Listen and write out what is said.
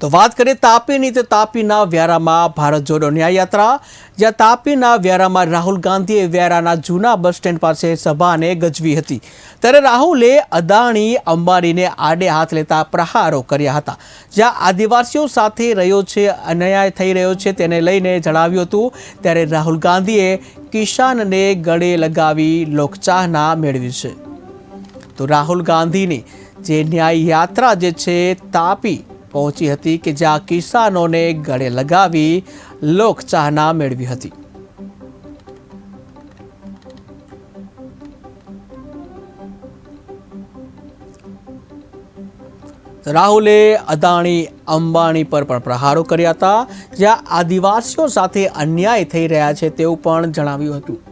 તો વાત કરીએ તાપીની, તો તાપીના વ્યારામાં ભારત જોડો ન્યાય યાત્રા. જ્યાં તાપીના વ્યારામાં રાહુલ ગાંધીએ વ્યારાના જૂના બસ સ્ટેન્ડ પાસે સભાને ગજવી હતી. ત્યારે રાહુલે અદાણી અંબાણીને આડે હાથ લેતા પ્રહારો કર્યા હતા. જ્યાં આદિવાસીઓ સાથે રહ્યો છે, અન્યાય થઈ રહ્યો છે તેને લઈને જણાવ્યું હતું. ત્યારે રાહુલ ગાંધીએ કિસાનને ગળે લગાવી લોકચાહના મેળવી છે. તો રાહુલ ગાંધીની જે ન્યાય યાત્રા જે છે, તાપી પહોંચી હતી કે જ્યાં કિસાનોને ગળે લગાવી લોકચાહના મેળવી હતી. રાહુલે અદાણી, અંબાણી પર પણ પ્રહારો કર્યા હતા. જ્યાં આદિવાસીઓ સાથે અન્યાય થઈ રહ્યા છે તેવું પણ જણાવ્યું હતું.